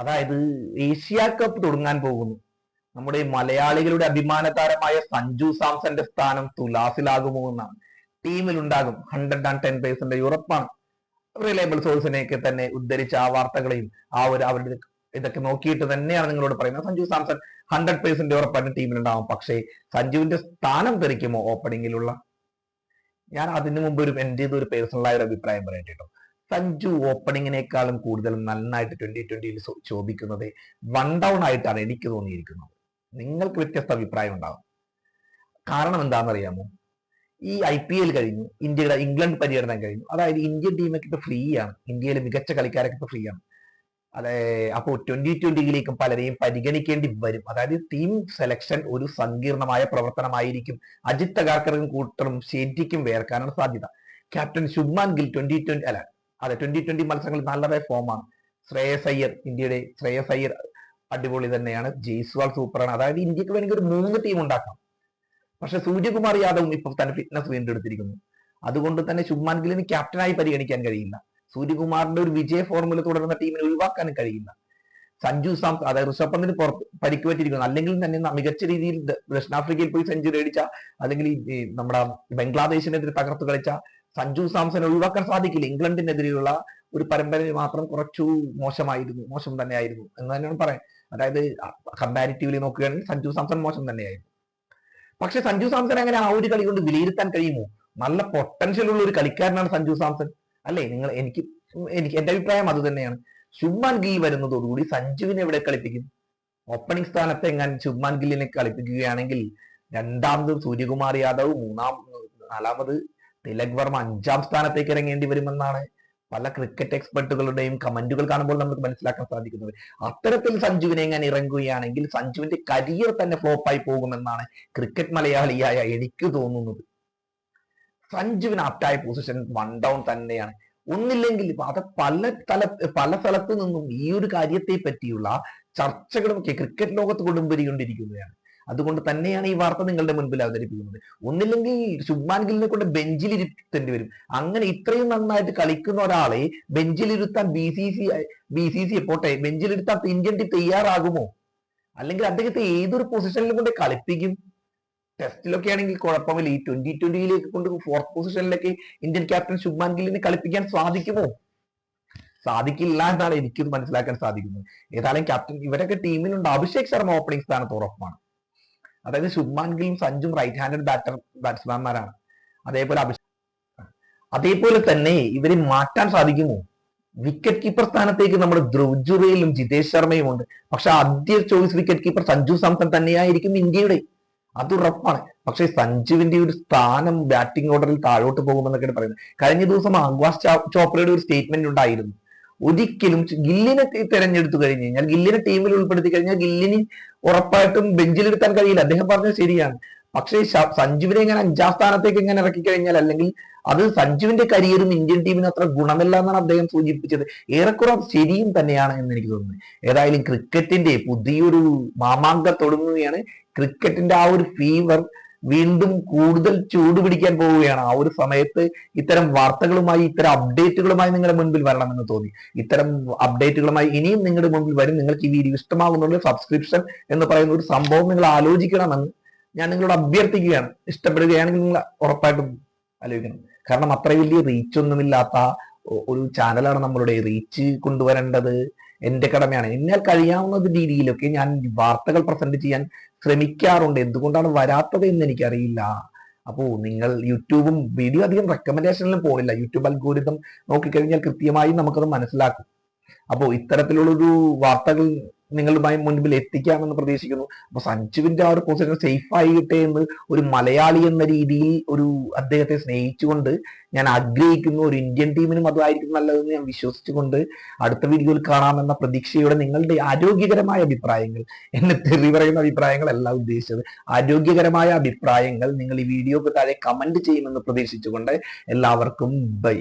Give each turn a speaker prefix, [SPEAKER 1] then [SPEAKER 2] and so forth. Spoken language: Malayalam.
[SPEAKER 1] അതായത് ഏഷ്യ കപ്പ് തുടങ്ങാൻ പോകുന്നു നമ്മുടെ മലയാളികളുടെ അഭിമാന താരമായ സഞ്ജു സാംസന്റെ സ്ഥാനം തുലാസിലാകുമോ എന്നാണ് ടീമിൽ ഉണ്ടാകും ഹൺഡ്രഡ് ആൻഡ് ടെൻ പേഴ്സെന്റ് ഉറപ്പാണ് റിലയബിൾ സോഴ്സിനെയൊക്കെ തന്നെ ഉദ്ധരിച്ച ആ വാർത്തകളെയും ആ ഒരു അവരുടെ ഇതൊക്കെ നോക്കിയിട്ട് തന്നെയാണ് നിങ്ങളോട് പറയുന്നത് സഞ്ജു സാംസൺ ഹൺഡ്രഡ് പേഴ്സെന്റ് ഉറപ്പായിട്ട് ടീമിലുണ്ടാവും പക്ഷേ സഞ്ജുവിന്റെ സ്ഥാനം തെറിക്കുമോ ഓപ്പണിംഗിലുള്ള ഞാൻ അതിനു മുമ്പ് ഒരു എൻ്റെ ഒരു പേഴ്സണലായ ഒരു അഭിപ്രായം പറയട്ടെ കേട്ടോ സഞ്ജു ഓപ്പണിങ്ങിനേക്കാളും കൂടുതൽ നന്നായിട്ട് ട്വന്റി ട്വന്റിയിൽ ശോഭിക്കുന്നത് വൺ ഡൗൺ ആയിട്ടാണ് എനിക്ക് തോന്നിയിരിക്കുന്നത് നിങ്ങൾക്ക് വ്യത്യസ്ത അഭിപ്രായം ഉണ്ടാകും കാരണം എന്താണെന്നറിയാമോ ഈ ഐ പി എൽ കഴിഞ്ഞു ഇന്ത്യയുടെ ഇംഗ്ലണ്ട് പര്യടനം കഴിഞ്ഞു അതായത് ഇന്ത്യൻ ടീമൊക്കെ ഇപ്പൊ ഫ്രീ ആണ് ഇന്ത്യയിലെ മികച്ച കളിക്കാരൊക്കെ ഇപ്പൊ ഫ്രീ ആണ് അതെ അപ്പോൾ ട്വന്റി ട്വന്റിയിലേക്കും പലരെയും പരിഗണിക്കേണ്ടി വരും അതായത് ടീം സെലക്ഷൻ ഒരു സങ്കീർണമായ പ്രവർത്തനമായിരിക്കും അജിത് തകാർക്കറും കൂട്ടറും ശേറ്റിക്കും വേർക്കാനാണ് സാധ്യത captain Shubman Gill twenty twenty അല്ല അതെ ട്വന്റി ട്വന്റി മത്സരങ്ങളിൽ നല്ലതേ ഫോമാണ് ശ്രേയസ് അയ്യർ ഇന്ത്യയുടെ ശ്രേയസ് അയ്യർ അടിപൊളി തന്നെയാണ് ജയ്സ്വാൾ സൂപ്പറാണ് അതായത് ഇന്ത്യക്ക് വേണമെങ്കിൽ ഒരു മൂന്ന് ടീം ഉണ്ടാക്കാം പക്ഷെ സൂര്യകുമാർ യാദവും ഇപ്പോൾ തന്നെ ഫിറ്റ്നസ് വീണ്ടെടുത്തിരിക്കുന്നു അതുകൊണ്ട് തന്നെ ശുഭ്മാൻ ഗില്ലിന് ക്യാപ്റ്റനായി പരിഗണിക്കാൻ കഴിയില്ല സൂര്യകുമാറിന്റെ ഒരു വിജയ ഫോർമുല തുടരുന്ന ടീമിനെ ഒഴിവാക്കാനും കഴിയില്ല സഞ്ജു സാംസൺ അതായത് ഋഷഭ് പന്തിന് പുറത്ത് പരിക്ക് പറ്റിയിരിക്കുന്നു അല്ലെങ്കിൽ തന്നെ മികച്ച രീതിയിൽ ദക്ഷിണാഫ്രിക്കയിൽ പോയി സെഞ്ചുറി അടിച്ച അല്ലെങ്കിൽ നമ്മുടെ ബംഗ്ലാദേശിനെതിരെ തകർത്ത് കളിച്ച സഞ്ജു സാംസൺ ഒഴിവാക്കാൻ സാധിക്കില്ല ഇംഗ്ലണ്ടിനെതിരെയുള്ള ഒരു പരമ്പര മാത്രം കുറച്ചു മോശമായിരുന്നു മോശം തന്നെയായിരുന്നു എന്ന് തന്നെയാണ് പറയാം അതായത് കമ്പാരിറ്റീവ്ലി നോക്കുകയാണെങ്കിൽ സഞ്ജു സാംസൺ മോശം തന്നെയായിരുന്നു പക്ഷെ സഞ്ജു സാംസൺ അങ്ങനെ ആ ഒരു കളി കൊണ്ട് വിലയിരുത്താൻ കഴിയുമോ നല്ല പൊട്ടൻഷ്യൽ ഉള്ള ഒരു കളിക്കാരനാണ് സഞ്ജു സാംസൺ അല്ലേ നിങ്ങൾ എനിക്ക് എനിക്ക് എന്റെ അഭിപ്രായം അത് തന്നെയാണ് ശുഭ്മാൻ ഗിൽ വരുന്നതോടുകൂടി സഞ്ജുവിനെ എവിടെ കളിപ്പിക്കും ഓപ്പണിംഗ് സ്ഥാനത്തെ എങ്ങാൻ ശുഭ്മാൻ ഗില്ലിനെ കളിപ്പിക്കുകയാണെങ്കിൽ രണ്ടാമത് സൂര്യകുമാർ യാദവ് മൂന്നാം നാലാമത് തിലക് വർമ്മ അഞ്ചാം സ്ഥാനത്തേക്ക് ഇറങ്ങേണ്ടി വരുമെന്നാണ് പല ക്രിക്കറ്റ് എക്സ്പെർട്ടുകളുടെയും കമന്റുകൾ കാണുമ്പോൾ നമുക്ക് മനസ്സിലാക്കാൻ സാധിക്കുന്നത് അത്തരത്തിൽ സഞ്ജുവിനെ ഞാൻ ഇറങ്ങുകയാണെങ്കിൽ സഞ്ജുവിന്റെ കരിയർ തന്നെ ഫ്ലോപ്പായി പോകുമെന്നാണ് ക്രിക്കറ്റ് മലയാളിയായ എനിക്ക് തോന്നുന്നത് സഞ്ജുവിന് ആപ്റ്റായ പൊസിഷൻ വൺ ഡൗൺ തന്നെയാണ് ഒന്നില്ലെങ്കിൽ അത് പല തല പല സ്ഥലത്തു നിന്നും ഈ ഒരു കാര്യത്തെ പറ്റിയുള്ള ചർച്ചകളൊക്കെ ക്രിക്കറ്റ് ലോകത്ത് കൊടുമ്പരിക്കൊണ്ടിരിക്കുകയാണ് അതുകൊണ്ട് തന്നെയാണ് ഈ വാർത്ത നിങ്ങളുടെ മുൻപിൽ അവതരിപ്പിക്കുന്നത് ഒന്നില്ലെങ്കിൽ ശുഭാൻ ഗില്ലിനെ കൊണ്ട് ബെഞ്ചിലിരുത്തേണ്ടി വരും അങ്ങനെ ഇത്രയും നന്നായിട്ട് കളിക്കുന്ന ഒരാളെ ബെഞ്ചിലിരുത്താൻ B C C B C C പോട്ടെ ബെഞ്ചിലിരുത്താൻ ഇന്ത്യൻ ടീം തയ്യാറാകുമോ അല്ലെങ്കിൽ അദ്ദേഹത്തെ ഏതൊരു പൊസിഷനിലും കൊണ്ട് കളിപ്പിക്കും ടെസ്റ്റിലൊക്കെ ആണെങ്കിൽ കുഴപ്പമില്ല ഈ ട്വന്റി ട്വന്റിയിലേക്ക് കൊണ്ട് ഫോർത്ത് പൊസിഷനിലേക്ക് ഇന്ത്യൻ ക്യാപ്റ്റൻ ശുഭാൻ ഗില്ലിനെ കളിപ്പിക്കാൻ സാധിക്കുമോ സാധിക്കില്ല എന്നാണ് എനിക്കത് മനസ്സിലാക്കാൻ സാധിക്കുന്നത് ഏതായാലും ക്യാപ്റ്റൻ ഇവരൊക്കെ ടീമിലുണ്ട് അഭിഷേക് ശർമ്മ ഓപ്പണിംഗ് സ്ഥാനത്ത് ഉറപ്പാണ് അതായത് ശുഭ്മാൻ ഗിലും സഞ്ജും റൈറ്റ് ഹാൻഡഡ് ബാറ്റർ ബാറ്റ്സ്മാൻമാരാണ് അതേപോലെ അതേപോലെ തന്നെ ഇവരെ മാറ്റാൻ സാധിക്കുമോ വിക്കറ്റ് കീപ്പർ സ്ഥാനത്തേക്ക് നമ്മുടെ ധ്രുവ് ജിതേഷ് ശർമ്മയും ഉണ്ട് പക്ഷെ ആദ്യ choice wicket keeper Sanju Samson തന്നെയായിരിക്കും ഇന്ത്യയുടെ അത് ഉറപ്പാണ് പക്ഷെ സഞ്ജുവിന്റെ ഒരു സ്ഥാനം ബാറ്റിംഗ് ഓർഡറിൽ താഴോട്ട് പോകുമെന്നൊക്കെയാണ് പറയുന്നത് കഴിഞ്ഞ ദിവസം ആഗ്വാസ് ചോപ്രയുടെ ഒരു സ്റ്റേറ്റ്മെന്റ് ഉണ്ടായിരുന്നു ഒരിക്കലും ഗില്ലിനെ തെരഞ്ഞെടുത്തു കഴിഞ്ഞു കഴിഞ്ഞാൽ ഗില്ലിനെ ടീമിൽ ഉൾപ്പെടുത്തി കഴിഞ്ഞാൽ ഗില്ലിന് ഉറപ്പായിട്ടും ബെഞ്ചിലെടുക്കാൻ കഴിയില്ല അദ്ദേഹം പറഞ്ഞത് ശരിയാണ് പക്ഷേ സഞ്ജുവിനെ ഇങ്ങനെ അഞ്ചാം സ്ഥാനത്തേക്ക് ഇങ്ങനെ ഇറക്കി കഴിഞ്ഞാൽ അല്ലെങ്കിൽ അത് സഞ്ജുവിന്റെ കരിയറും ഇന്ത്യൻ ടീമിന് അത്ര ഗുണമില്ല എന്നാണ് അദ്ദേഹം സൂചിപ്പിച്ചത് ഏറെക്കുറെ ശരിയും തന്നെയാണ് എന്ന് എനിക്ക് തോന്നുന്നത് ഏതായാലും ക്രിക്കറ്റിന്റെ പുതിയൊരു മാമാങ്കം തുടങ്ങുകയാണ് ക്രിക്കറ്റിന്റെ ആ ഒരു ഫീവർ വീണ്ടും കൂടുതൽ ചൂട് പിടിക്കാൻ പോവുകയാണ് ആ ഒരു സമയത്ത് ഇത്തരം വാർത്തകളുമായി ഇത്തരം അപ്ഡേറ്റുകളുമായി നിങ്ങളുടെ മുൻപിൽ വരണമെന്ന് തോന്നി ഇത്തരം അപ്ഡേറ്റുകളുമായി ഇനിയും നിങ്ങളുടെ മുൻപിൽ വരും നിങ്ങൾക്ക് ഈ വീഡിയോ ഇഷ്ടമാകുന്നുണ്ടെങ്കിൽ സബ്സ്ക്രിപ്ഷൻ എന്ന് പറയുന്ന ഒരു സംഭവം നിങ്ങൾ ആലോചിക്കണമെന്ന് ഞാൻ നിങ്ങളോട് അഭ്യർത്ഥിക്കുകയാണ് ഇഷ്ടപ്പെടുകയാണെങ്കിൽ നിങ്ങൾ ഉറപ്പായിട്ടും ആലോചിക്കണം കാരണം അത്ര വലിയ റീച്ച് ഒന്നുമില്ലാത്ത ഒരു ചാനലാണ് നമ്മളുടെ റീച്ച് കൊണ്ടുവരേണ്ടത് എന്റെ കടമയാണ് എന്നാൽ കഴിയാവുന്നത് രീതിയിലൊക്കെ ഞാൻ വാർത്തകൾ പ്രസന്റ് ചെയ്യാൻ ശ്രമിക്കാറുണ്ട് എന്തുകൊണ്ടാണ് വരാത്തത് എന്ന് എനിക്കറിയില്ല അപ്പോൾ നിങ്ങൾ യൂട്യൂബും വീഡിയോ അധികം റെക്കമെൻഡേഷനിലും പോകില്ല യൂട്യൂബ് അൽഗോരിതം നോക്കിക്കഴിഞ്ഞാൽ കൃത്യമായി നമുക്കത് മനസ്സിലാക്കും അപ്പോൾ ഇത്തരത്തിലുള്ളൊരു വാർത്തകൾ നിങ്ങളുടെ മുൻപിൽ എത്തിക്കാമെന്ന് പ്രതീക്ഷിക്കുന്നു അപ്പൊ സഞ്ജുവിന്റെ ആ ഒരു പൊസിഷൻ സേഫ് ആയിട്ടെ എന്ന് ഒരു മലയാളി എന്ന രീതിയിൽ ഒരു അദ്ദേഹത്തെ സ്നേഹിച്ചുകൊണ്ട് ഞാൻ ആഗ്രഹിക്കുന്നു ഒരു ഇന്ത്യൻ ടീമിനും അതായിരിക്കും നല്ലതെന്ന് ഞാൻ വിശ്വസിച്ചുകൊണ്ട് അടുത്ത വീഡിയോയിൽ കാണാമെന്ന പ്രതീക്ഷയോടെ നിങ്ങളുടെ ആരോഗ്യകരമായ അഭിപ്രായങ്ങൾ എന്നെ തെറി പറയുന്ന അഭിപ്രായങ്ങളല്ല ഉദ്ദേശിച്ചത് ആരോഗ്യകരമായ അഭിപ്രായങ്ങൾ നിങ്ങൾ ഈ വീഡിയോക്ക് താഴെ കമന്റ് ചെയ്യുമെന്ന് പ്രതീക്ഷിച്ചുകൊണ്ട് എല്ലാവർക്കും ബൈ